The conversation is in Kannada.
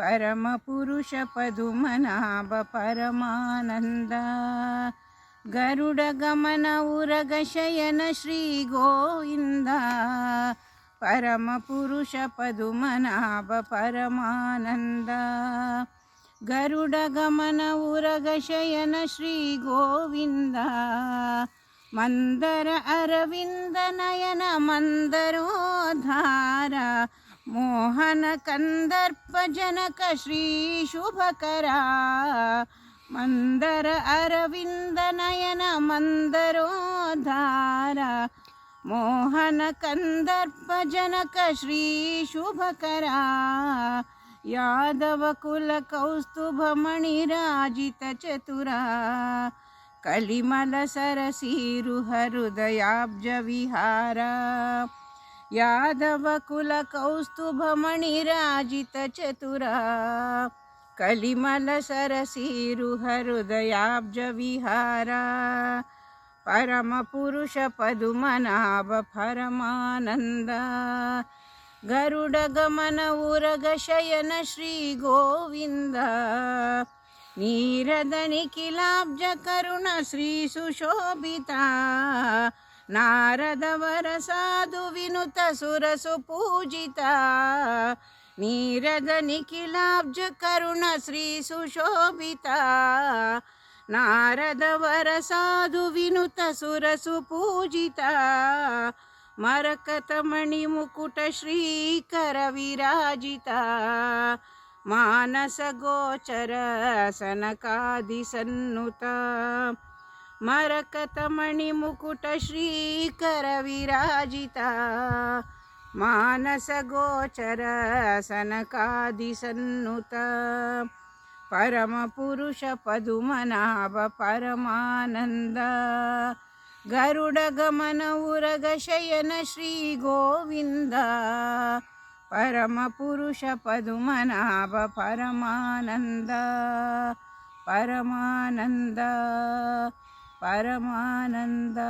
ಪರಮಪುರುಷ ಪದುಮನಾಭ ಪರಮಾನಂದ ಗರುಡ ಗಮನ ಉರಗ ಶಯನ ಶ್ರೀ ಗೋವಿಂದ ಪರಮಪುರುಷ ಪದುಮನಾಭ ಪರಮಾನಂದ ಗರುಡ ಗಮನ मोहनकन्दर्पजनकश्रीशुभकरा मन्दर अरविन्दनयन मन्दरोधारा मोहनकन्दर्पजनकश्रीशुभकरा यादवकुलकौस्तुभमणिराजितचतुरा कलिमलसरसीरुहृदयाब्जविहारा। యాదవకుల కౌస్తుభమణిరాజిత చతురా కలిమల సరసీరుహ హృదయాబ్జ విహారా పరమపురుష పదుమనాభ పరమానంద గరుడ గమన ఉరగ శయన శ్రీ గోవింద నీరద నిఖిలాబ్జ కరుణ శ్రీ సుశోభిత ನಾರದವರ ಸಾಧು ವಿನುತ ಸುರಸು ಪೂಜಿತ. ನೀರದ ನಿಖಿಲಾಬ್ಜ ಕರುಣ ಶ್ರೀ ಸುಶೋಭಿತ. ನಾರದವರ ಸಾಧು ವಿನುತ ಸುರಸು ಪೂಜಿತ. ಮರಕತ ಮಣಿ ಮುಕುಟ ಶ್ರೀಕರ ವಿರಾಜಿತ. ಮಾನಸ ಗೋಚರ ಸನಕಾದಿ ಸನ್ನುತ. ಮರಕತ ಮಣಿ ಮುಕುಟ ಶ್ರೀಕರ ವಿರಾಜಿತ. ಮಾನಸ ಗೋಚರ ಸನಕಾದಿ ಸನ್ನುತ ಪರಮ ಪುರುಷ ಪದುಮನಾಭ ಪರಮಾನಂದ. ಗರುಡ ಗಮನ ಉರಗ ಶಯನ ಶ್ರೀ ಗೋವಿಂದ. ಪರಮ ಪುರುಷ ಪದುಮನಾಭ ಪರಮಾನಂದ. ಪರಮಾನಂದ. பரமானந்தா.